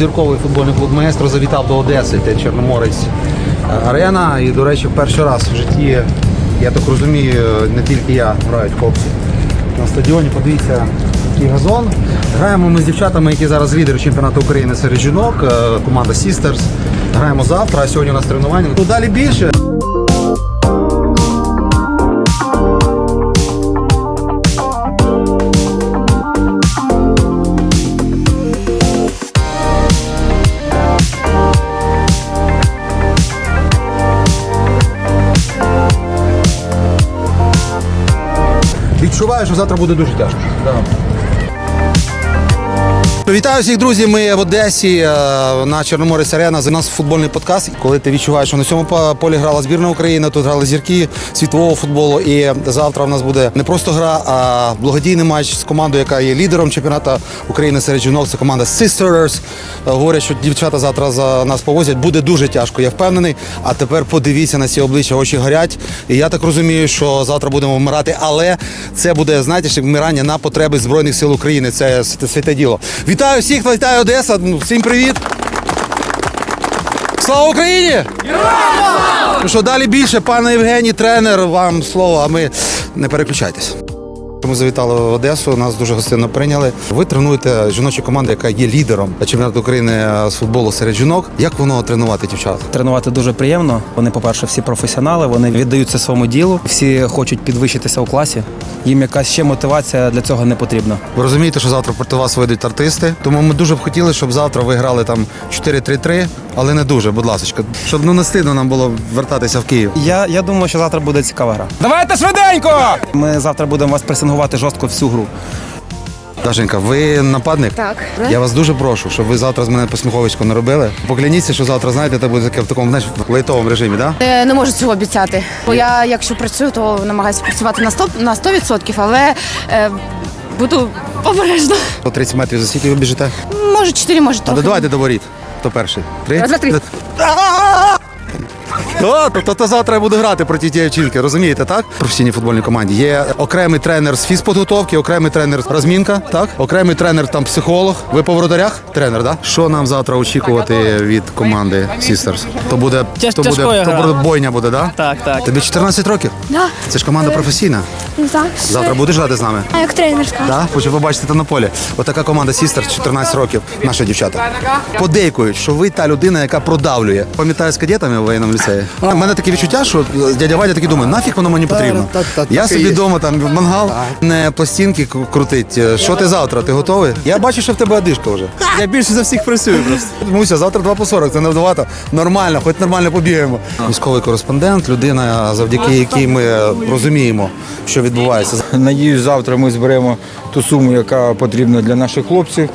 Зірковий футбольний клуб Маестро завітав до Одеси, де Чорноморець е, Арена. І, до речі, перший раз в житті, я так розумію, не тільки я грають хлопці на стадіоні. Подивіться, який газон. Граємо ми з дівчатами, які зараз лідери чемпіонату України серед жінок, е, команда Сістерс. Граємо завтра, а сьогодні у нас тренування. Ну, далі більше. Відчуваю, що завтра буде дуже тяжко. Вітаю всіх, друзі. Ми в Одесі е, на Чорноморець Арена. За нас футбольний подкаст. Коли ти відчуваєш, що на цьому полі грала збірна України, тут грали зірки світового футболу. І завтра в нас буде не просто гра, а благодійний матч з командою, яка є лідером чемпіонату України серед жінок. Це команда Sisters. Е, Говорять, що дівчата завтра за нас повозять. Буде дуже тяжко, я впевнений. А тепер подивіться на ці обличчя, очі горять. І я так розумію, що завтра будемо вмирати, але це буде, знаєте, вмирання на потреби Збройних сил України. Це святе діло. Вітаю всіх, вітаю Одеса. Ну, Всім привіт. Слава Україні! Ну що далі більше, пане Євгеній, тренер, вам слово, а ми не переключайтесь. Ми завітали в Одесу, нас дуже гостинно прийняли. Ви тренуєте жіночу команду, яка є лідером чемпіонату України з футболу серед жінок. Як воно тренувати дівчат? Тренувати дуже приємно. Вони, по-перше, всі професіонали, вони віддаються своєму ділу, всі хочуть підвищитися у класі. Їм якась ще мотивація для цього не потрібна. Ви розумієте, що завтра проти вас вийдуть артисти, тому ми дуже б хотіли, щоб завтра ви грали там 4-3-3, але не дуже, будь ласка, щоб ну не стидно нам було вертатися в Київ. Я, я думаю, що завтра буде цікава гра. Давайте швиденько! Ми завтра будемо вас пресингувати жорстко всю гру. Дашенька, ви нападник? Так. Я вас дуже прошу, щоб ви завтра з мене посміховичку не робили. Покляніться, що завтра, знаєте, це буде таке в такому знаєш, лейтовому режимі, так? Да? Е, Не можу цього обіцяти. Бо я, якщо працюю, то намагаюся працювати на 100%, на 100% але е, буду обережна. По 30 метрів за скільки ви біжите? Може 4, може А трохи. давайте до воріт. Хто перший? Три? Раз, два, три. То, то, то, то завтра я буду грати проти тієї вчинки, розумієте, так? В професійній футбольній команді є окремий тренер з фізподготовки, окремий тренер з розмінка, так? Окремий тренер там психолог. Ви по воротарях? Тренер, так? Що нам завтра очікувати від команди Sisters? То буде, Тяж- то буде, тяжкою то гра. буде бойня буде, так? Так, так. Тобі 14 років? Да. Це ж команда професійна. Ну, так. Завтра будеш грати з нами? А як тренерська? Так, хочу побачити там на полі. Отака команда Sisters, 14 років, наші дівчата. Подейкують, що ви та людина, яка продавлює. Пам'ятаю з кадетами в воєнному ліцеї. У мене таке відчуття, що дядя Вадя такий думає, нафіг воно мені потрібно. Я собі вдома там мангал, не пластинки крутить. Що ти завтра? Ти готовий? Я бачу, що в тебе одишка вже. Я більше за всіх працюю просто. Муся, завтра 2 по 40, це не вдавато. Нормально, хоч нормально побігаємо. Військовий кореспондент, людина, завдяки якій ми розуміємо, що відбувається. Надіюсь, завтра ми зберемо ту суму, яка потрібна для наших хлопців,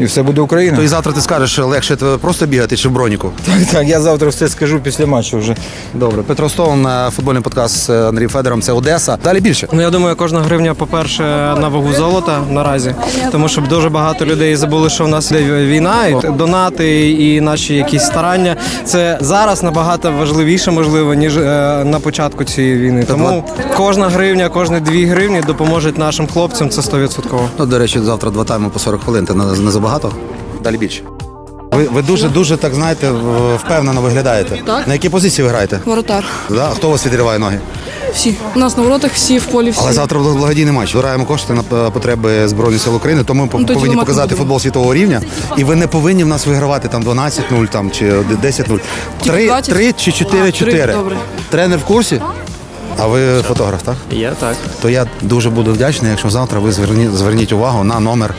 і все буде Україна. То і завтра ти скажеш, легше тебе просто бігати чи в броніку. Так, так, я завтра все скажу після матчу вже. Добре, Петро Стоун, футбольний подкаст з Андрієм Федором. Це Одеса. Далі більше. Ну я думаю, кожна гривня, по-перше, на вагу золота наразі, тому що дуже багато людей забули, що в нас є війна, і донати і наші якісь старання. Це зараз набагато важливіше, можливо, ніж е, на початку цієї війни. Тому кожна гривня, кожні дві гривні допоможуть нашим хлопцям. Це 100%. Ну, до речі, завтра два тайми по 40 хвилин. Це не, не забагато. Далі більше. Ви, ви дуже дуже так знаєте впевнено виглядаєте. Так. На якій позиції ви граєте? Воротар. Да? Хто у вас відриває ноги? Всі. У нас на воротах всі в полі всі. Але завтра благодійний матч. Збираємо кошти на е, потреби Збройних сил України, тому ми Ну, повинні показати будемо. футбол світового рівня. І ви не повинні в нас вигравати там 12-0 там, чи 10-0. Тільки 3, 3 чи 4-4. А, три. Тренер в курсі? А ви фотограф, так? Я так. то я дуже буду вдячний, якщо завтра ви зверніть, зверніть увагу на номер.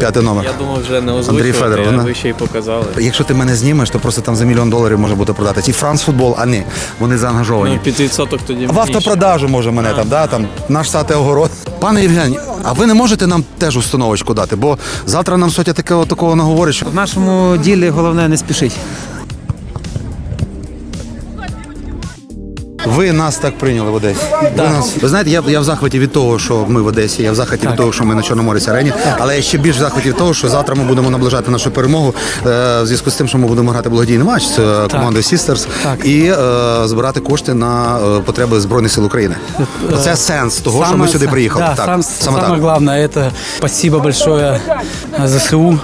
П'ятий номер. Я думав, вже не Андрій озвучувати, Федоров, а вона- ви ще й показали. Якщо ти мене знімеш, то просто там за мільйон доларів може бути продати. І Франс футбол, а ні, вони заангажовані. Ну, під відсоток тоді В мені автопродажу може мене там, да, там наш сати огород. Пане Євгені, а ви не можете нам теж установочку дати? Бо завтра нам сотя такого такого наговорить, що В нашому ділі головне не спішить. Ви нас так прийняли в Одесі. Ви, нас, ви знаєте, я, я в захваті від того, що ми в Одесі, я в захваті від того, що ми на Чорноморець арені, але я ще більш в захваті від того, що завтра ми будемо наближати нашу перемогу е, в зв'язку з тим, що ми будемо грати благодійний матч з е, командою Sisters і е, збирати кошти на е, потреби Збройних сил України. Це сенс того, що ми сюди приїхали. Да, так, сам- саме так. главное это спасибо большое ЗСУ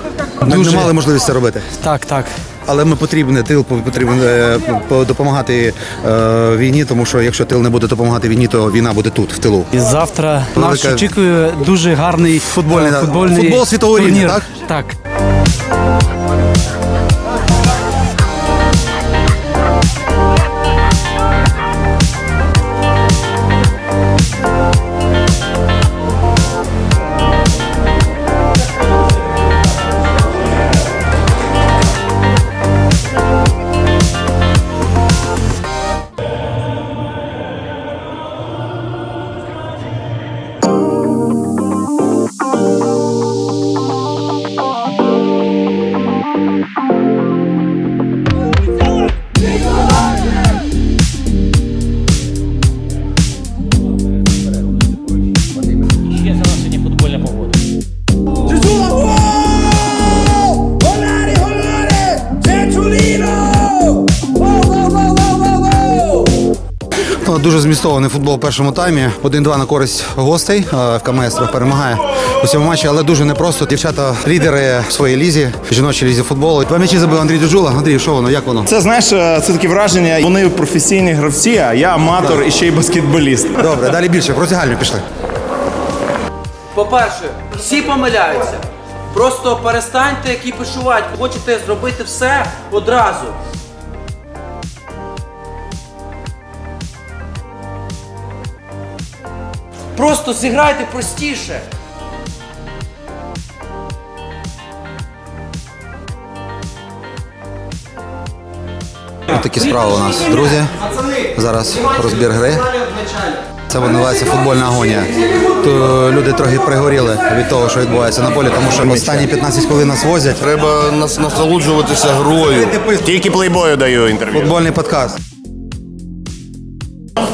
Ми не мали можливість це робити. Так, так. Але ми потрібне тил потрібен е, допомагати е, війні, тому що якщо тил не буде допомагати війні, то війна буде тут, в тилу. І завтра нас Велика- очікує дуже гарний Футбольний, е, футбольний Футбол світового рівня, так? Так. Дуже змістований футбол в першому таймі. 1-2 на користь гостей. Е, ФК Маестро перемагає у цьому матчі, але дуже непросто. Дівчата лідери в своїй лізі, жіночій лізі футболу. Два м'ячі забив Андрій Дюджула. Андрій, що воно? Як воно? Це знаєш, е, це таке враження. Вони професійні гравці, а я аматор і ще й баскетболіст. Добре, далі більше. Про загальню пішли. По-перше, всі помиляються. Просто перестаньте кіпішувати. Хочете зробити все одразу. Просто зіграйте простіше. Ось такі справи у нас, друзі. Зараз розбір гри. Це називається футбольна агонія. То люди трохи пригоріли від того, що відбувається на полі, тому що останні 15 хвилин нас возять. Треба нас насолоджуватися грою. Тільки плейбою даю інтерв'ю. Футбольний подкаст.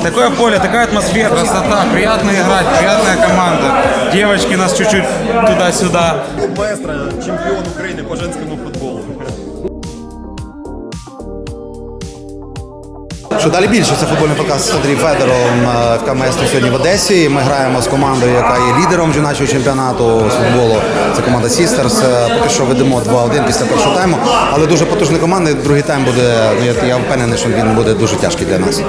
Такое поле, такая атмосфера. Красота, приятно играть, приятная команда. Девочки нас чуть-чуть туда-сюда. Маэстро, чемпион Украины по женскому футболу. Що далі більше? Це футбольний подкаст з Андрієм Федором в ФК сьогодні в Одесі. Ми граємо з командою, яка є лідером жіночого чемпіонату з футболу. Це команда Sisters. Е, Поки що ведемо 2-1 після першого тайму. Але дуже потужний команда. Другий тайм буде. Ну я впевнений, що він буде дуже тяжкий для нас.